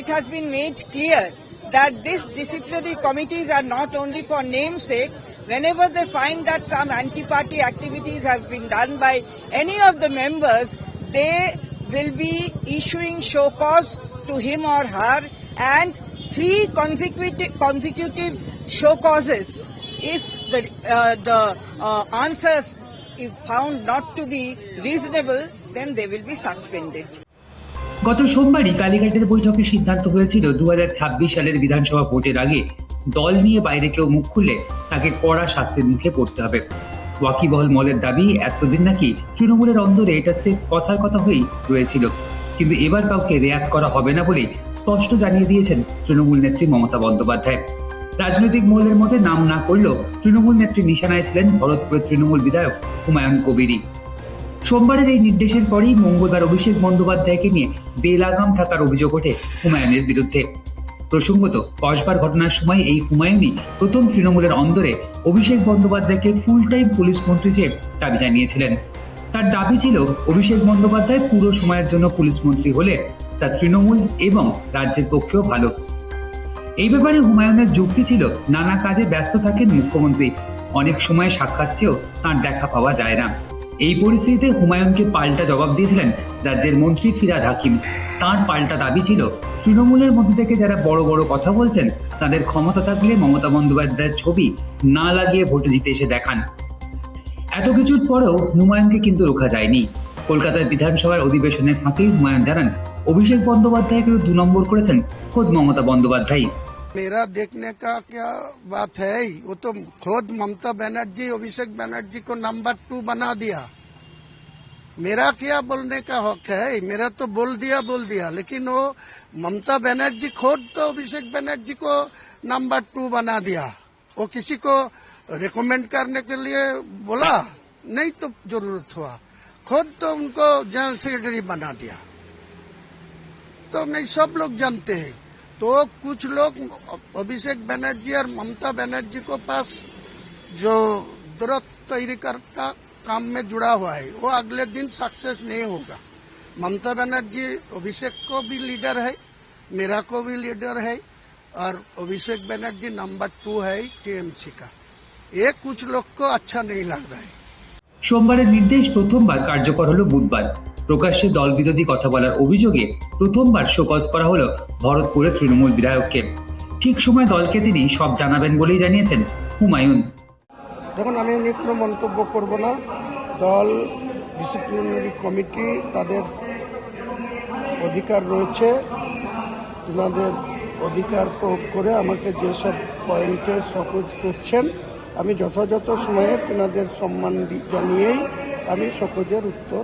it has been made clear that these disciplinary committees are not only for namesake. Whenever they find that some anti-party activities have been done by any of the members, they will be issuing show cause to him or her and three consecutive, consecutive show causes if the, uh, the uh, answers if found not to be reasonable, then they will be suspended. গত সোমবারই কালীঘাটের বৈঠকে সিদ্ধান্ত হয়েছিল দু হাজার ছাব্বিশ সালের বিধানসভা ভোটের আগে দল নিয়ে বাইরে কেউ মুখ খুললে তাকে কড়া শাস্তির মুখে পড়তে হবে। ওয়াকিবহল মলের দাবি, এতদিন নাকি তৃণমূলের অন্দরে এটা স্রেফ কথার কথা হয়েই রয়েছিল। কিন্তু এবার কাউকে রেয়াত করা হবে না বলেই স্পষ্ট জানিয়ে দিয়েছেন তৃণমূল নেত্রী মমতা বন্দ্যোপাধ্যায়। রাজনৈতিক মহলের মধ্যে নাম না করলেও তৃণমূল নেত্রী নিশানায় ছিলেন ভরতপুরের তৃণমূল বিধায়ক হুমায়ুন কবিরী সোমবারের এই নির্দেশের পরেই মঙ্গলবার অভিষেক বন্দ্যোপাধ্যায়কে নিয়ে বেলাগাম থাকার অভিযোগ ওঠে হুমায়ুনের বিরুদ্ধে। প্রসঙ্গত, কসবার ঘটনার সময় এই হুমায়ুনই প্রথম তৃণমূলের অন্দরে অভিষেক বন্দ্যোপাধ্যায়কে ফুল টাইম পুলিশ মন্ত্রী চেয়ে দাবি জানিয়েছিলেন। তার দাবি ছিল, অভিষেক বন্দ্যোপাধ্যায় পুরো সময়ের জন্য পুলিশ মন্ত্রী হলে তা তৃণমূল এবং রাজ্যের পক্ষেও ভালো। এই ব্যাপারে হুমায়ুনের যুক্তি ছিল, নানা কাজে ব্যস্ত থাকেন মুখ্যমন্ত্রী। অনেক সময় সাক্ষাৎ চেয়েও তাঁর দেখা পাওয়া যায় না। এই পরিস্থিতিতে হুমায়ুনকে পাল্টা জবাব দিয়েছিলেন রাজ্যের মন্ত্রী ফিরাদ হাকিম। তাঁর পাল্টা দাবি ছিল, তৃণমূলের মধ্যে থেকে যারা বড় বড় কথা বলছেন, তাদের ক্ষমতা থাকলে মমতা বন্দ্যোপাধ্যায়ের ছবি না লাগিয়ে ভোটে জিতে এসে দেখান। এত কিছুর পরেও হুমায়ুনকে কিন্তু রোখা যায়নি। কলকাতার বিধানসভার অধিবেশনের ফাঁকেই হুমায়ুন জানান, অভিষেক বন্দ্যোপাধ্যায়কে দু নম্বর করেছেন খোদ মমতা বন্দ্যোপাধ্যায় मेरा देखने का क्या बात है वो तो खुद ममता बनर्जी, अभिषेक बनर्जी को नंबर टू बना दिया। मेरा क्या बोलने का हक है मेरा तो बोल दिया बोल दिया। लेकिन वो ममता बनर्जी खुद तो अभिषेक बनर्जी को नंबर टू बना दिया। वो किसी को रिकमेंड करने के लिए बोला? नहीं तो ज़रूरत हुआ। खुद तो उनको जनरल सेक्रेटरी बना दिया। तो नहीं, सब लोग जानते हैं। तो कुछ लोग अभिषेक बनर्जी और ममता बनर्जी को पास जो दुरत तैयारी कर का काम में जुड़ा हुआ है वो अगले दिन सक्सेस नहीं होगा ममता बनर्जी अभिषेक को भी लीडर है मेरा को भी लीडर है और अभिषेक बनर्जी नंबर टू है टीएमसी का ये कुछ लोग को अच्छा नहीं लग रहा है সোমবারের নির্দেশ প্রথমবার কার্যকর হলো বুধবার প্রকাশ্যে দল বিরোধী কথা বলার অভিযোগে প্রথমবার শোকজ করা হলো ভরতপুরের তৃণমূল বিধায়ককে। ঠিক সময় দলকে তিনি সব জানাবেন বলেই জানিয়েছেন হুমায়ুন। দেখুন, আমি কোনো মন্তব্য করব না। দল ডিসিপ্লিনারি কমিটি তাদের অধিকার রয়েছে। তেনাদের অধিকার প্রয়োগ করে আমাকে যেসব পয়েন্টে সহজ করছেন, আমি যথাযথ সময়ে তেনাদের সম্মান জানিয়েই আমি সকজের উত্তর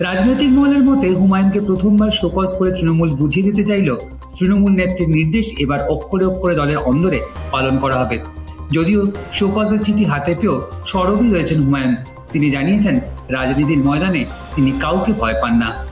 রাজনৈতিক মহলের মতে হুমায়ুনকে প্রথমবার শোকজ করে তৃণমূল বুঝিয়ে দিতে চাইল তৃণমূল নেত্রীর নির্দেশ এবার অক্ষরে অক্ষরে দলের অন্দরে পালন করা হবে। যদিও শোকজের চিঠি হাতে পেয়েও সরবই রয়েছেন হুমায়ুন। তিনি জানিয়েছেন, রাজনীতির ময়দানে তিনি কাউকে ভয় পান না।